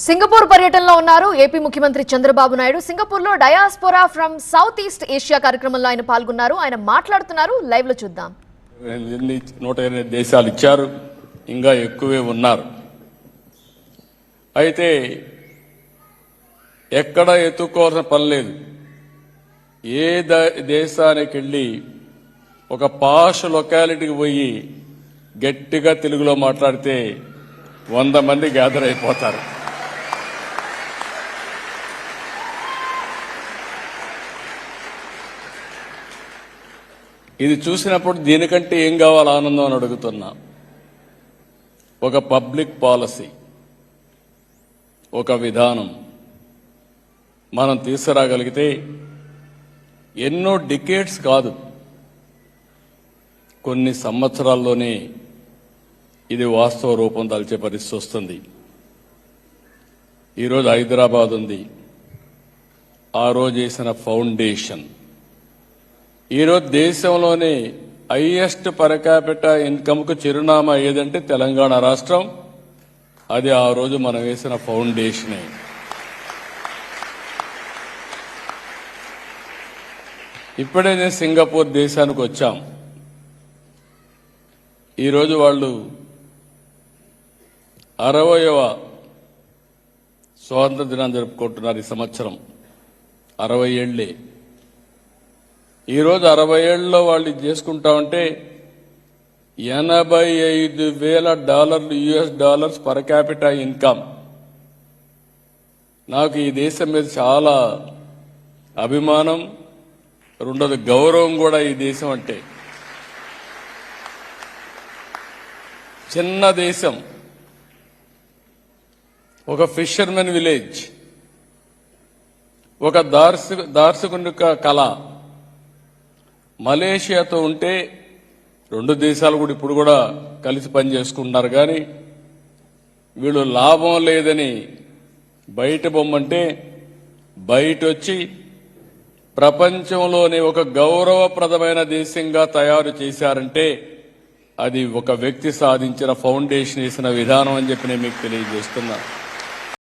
Singapore పర్యటనలో ఉన్నారు AP ముఖ్యమంత్రి చంద్రబాబు నాయుడు. సింగపూర్లో diaspora from South East Asia కార్యక్రమంలో ఆయన పాల్గొన్నారు. ఆయన మాట్లాడుతున్నారు. లైవ్లో చూద్దాం. నూట ఎనిమిది దేశాలు ఇచ్చారు. ఇంకా ఎక్కువే ఉన్నారు. అయితే ఎక్కడ ఎత్తుకోవాల్సిన పని లేదు. ఏ ద- దేశానికి వెళ్ళి ఒక పాష్ లొకాలిటీకి పోయి గట్టిగా తెలుగులో మాట్లాడితే వంద మంది గ్యాదర్ అయిపోతారు. ఇది చూసినప్పుడు దీనికంటే ఏం కావాలి ఆనందం అని అడుగుతున్నా. ఒక పబ్లిక్ పాలసీ ఒక విధానం మనం తీసుకురాగలిగితే ఎన్నో డికేట్స్ కాదు. కొన్ని సంవత్సరాల్లోనే ఇది వాస్తవ రూపం దాల్చే పరిస్థితి వస్తుంది. ఈరోజు హైదరాబాద్ ఉంది ఆ రోజు వేసిన ఫౌండేషన్ ఈరోజు దేశంలోనే హైయెస్ట్ పరకాపిట ఇన్కమ్కు చిరునామా ఏదంటే తెలంగాణ రాష్ట్రం. అది ఆ రోజు మనం వేసిన ఫౌండేషనే. ఇప్పుడే నేను సింగపూర్ దేశానికి వచ్చాం. ఈరోజు వాళ్ళు అరవయవ స్వాతంత్ర దినాన్ని జరుపుకుంటున్నారు ఈ సంవత్సరం. అరవై ఏళ్ళే. ఈరోజు అరవై ఏళ్ళలో వాళ్ళు ఇది చేసుకుంటామంటే ఎనభై ఐదు వేల డాలర్లు US dollars per capital income. నాకు ఈ దేశం మీద చాలా అభిమానం రెండోది గౌరవం కూడా ఈ దేశం అంటే. చిన్న దేశం ఒక ఫిషర్మెన్ విలేజ్ ఒక దార్శ దార్శకుని కళ. మలేషియాతో ఉంటే రెండు దేశాలు కూడా ఇప్పుడు కూడా కలిసి పని చేసుకుంటున్నారు కానీ వీళ్ళు లాభం లేదని బయట బొమ్మంటే బయట వచ్చి ప్రపంచంలోనే ఒక గౌరవప్రదమైన దేశంగా తయారు చేశారంటే అది ఒక వ్యక్తి సాధించిన ఫౌండేషన్ వేసిన విధానం అని చెప్పి నేను మీకు తెలియజేస్తున్నాను